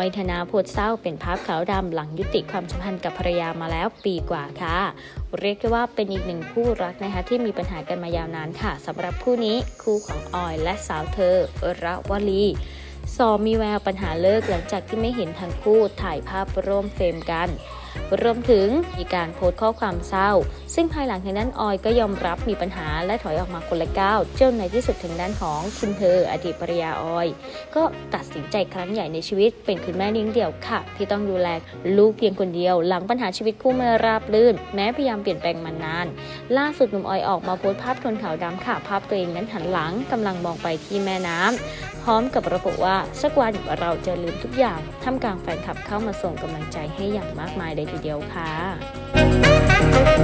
อยธนาโพดเศร้าเป็นภาพขาวดำหลังยุติความสัมพันธ์กับภรรยามาแล้วปีกว่าค่ะ เรียกได้ว่าเป็นอีกหนึ่งคู่รักนะคะที่มีปัญหากันมายาวนานค่ะสำหรับคู่นี้คู่ของออยและสาวเธอระวลี สอมีแววปัญหาเลิกหลังจากที่ไม่เห็นทั้งคู่ถ่ายภาพร่วมเฟรมกัน รวมถึงมีการโพสต์ข้อความเศร้า ซึ่งภายหลังทางด้านออยก็ยอมรับมีปัญหาและถอยออกมาคนละก้าวจนในที่สุดถึงด้านของคุณเธออดีตภรรยาออย ก็ตัดสินใจครั้งใหญ่ในชีวิต เป็นคุณแม่เลี้ยงเดี่ยวค่ะ ที่ต้องดูแลลูกเพียงคนเดียว หลังปัญหาชีวิตคู่ไม่ราบรื่น แม้พยายามเปลี่ยนแปลงมานาน ล่าสุดหนุ่มออยออกมาโพสต์ภาพทนขาวดำค่ะภาพตัวเองนั้นหันหลังกำลังมองไปที่แม่น้ำพร้อมกับระบุว่าว่าสักวันเราจะลืมทุกอย่างท่ามกลางแฟนคลับเข้ามาส่งกำลังใจให้อย่างมากมายเลยทีเดียวค่ะ